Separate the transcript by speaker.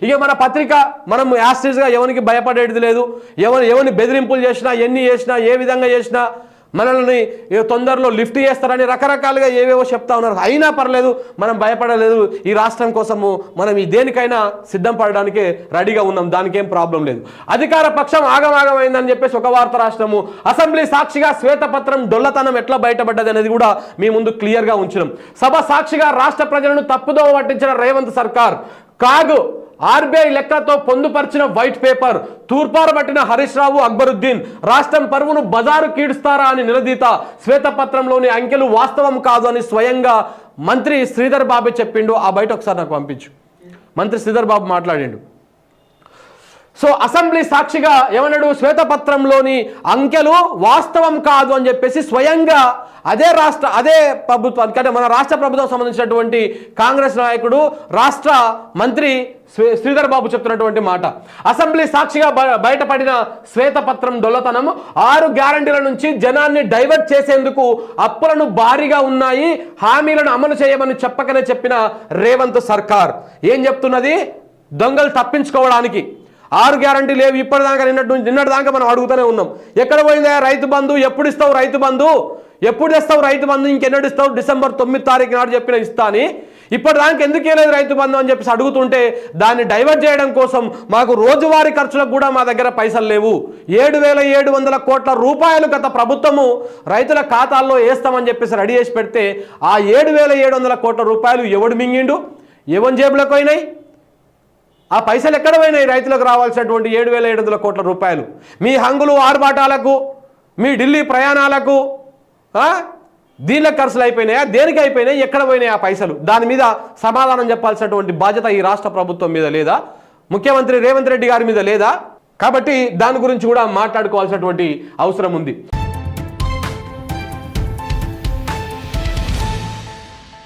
Speaker 1: ఇక మన పత్రిక మనం యాస్టిస్గా ఎవరికి భయపడేది లేదు. ఎవరు ఎవరిని బెదిరింపులు చేసినా ఎన్ని చేసినా ఏ విధంగా చేసినా మనల్ని ఏ తొందరలో లిఫ్ట్ చేస్తారని రకరకాలుగా ఏవేవో చెప్తా ఉన్నారు. అయినా పర్లేదు మనం భయపడలేదు. ఈ రాష్ట్రం కోసము మనం ఈ దేనికైనా సిద్ధం పడడానికి రెడీగా ఉన్నాం. దానికి ఏం ప్రాబ్లం లేదు. అధికార పక్షం ఆగమాగమైందని చెప్పేసి ఒక వార్త రాష్ట్రము. అసెంబ్లీ సాక్షిగా శ్వేతపత్రం డొల్లతనం ఎట్లా బయటపడ్డది అనేది కూడా మీ ముందు క్లియర్గా ఉంచినాం. సభ సాక్షిగా రాష్ట్ర ప్రజలను తప్పుదోవ పట్టించిన రేవంత్ సర్కార్ కాగు ఆర్బీఐ లెక్కలతో పొందుపరిచిన వైట్ పేపర్. తూర్పారబట్టిన హరీష్ రావు అక్బరుద్దీన్ రాష్ట్రం పరువును బజారు కీడుస్తారా అని నిలదీత. శ్వేతపత్రంలోని అంకెలు వాస్తవం కాదు అని స్వయంగా మంత్రి శ్రీధర్ బాబే చెప్పిండు. ఆ బయట ఒకసారి నాకు పంపించు. మంత్రి శ్రీధర్ బాబు మాట్లాడిండు. సో అసెంబ్లీ సాక్షిగా ఏమన్నాడు? శ్వేతపత్రంలోని అంకెలు వాస్తవం కాదు అని చెప్పేసి స్వయంగా అదే రాష్ట్ర అదే ప్రభుత్వానికి అంటే మన రాష్ట్ర ప్రభుత్వం సంబంధించినటువంటి కాంగ్రెస్ నాయకుడు రాష్ట్ర మంత్రి శ్రీ- శ్రీధర్ బాబు చెప్తున్నటువంటి మాట. అసెంబ్లీ సాక్షిగా బయటపడిన శ్వేతపత్రం దొల్లతనం ఆరు గ్యారంటీల నుంచి జనాన్ని డైవర్ట్ చేసేందుకు అప్పులను భారీగా ఉన్నాయి హామీలను అమలు చేయమని చెప్పకనే చెప్పిన రేవంత్ సర్కార్. ఏం చెప్తున్నది? దొంగలు తప్పించుకోవడానికి. ఆరు గ్యారంటీ లేవు ఇప్పటిదాకా నిన్నటి నిన్నటి దాకా మనం అడుగుతూనే ఉన్నాం. ఎక్కడ పోయిందా రైతు బంధు? ఎప్పుడు ఇస్తావు రైతు బంధు? ఎప్పుడు ఇస్తావు రైతు బంధు? ఇంకెన్నడు ఇస్తావు? డిసెంబర్ తొమ్మిది తారీఖు నాడు చెప్పిన ఇస్తా అని. ఇప్పటిదాకా ఎందుకు ఇవ్వలేదు రైతు బంధు అని చెప్పేసి అడుగుతుంటే దాన్ని డైవర్ట్ చేయడం కోసం మాకు రోజువారీ ఖర్చులకు కూడా మా దగ్గర పైసలు లేవు. ఏడు వేల ఏడు వందల కోట్ల రూపాయలు గత ప్రభుత్వము రైతుల ఖాతాల్లో వేస్తామని చెప్పేసి రెడీ చేసి పెడితే ఆ ఏడు వేల ఏడు వందల కోట్ల రూపాయలు ఎవడు మింగిండు? ఎవరి జేబులకు పోయినాయి? ఆ పైసలు ఎక్కడ పోయినాయి రైతులకు రావాల్సినటువంటి ఏడు వేల ఏడు వందల కోట్ల రూపాయలు? మీ హంగులు ఆర్భాటాలకు మీ ఢిల్లీ ప్రయాణాలకు దీనిలకు ఖర్చులు అయిపోయినాయా? దేనికి అయిపోయినాయి? ఎక్కడ పోయినాయి ఆ పైసలు? దాని మీద సమాధానం చెప్పాల్సినటువంటి బాధ్యత ఈ రాష్ట్ర ప్రభుత్వం మీద లేదా? ముఖ్యమంత్రి రేవంత్ రెడ్డి గారి మీద లేదా? కాబట్టి దాని గురించి కూడా మాట్లాడుకోవాల్సినటువంటి అవసరం ఉంది.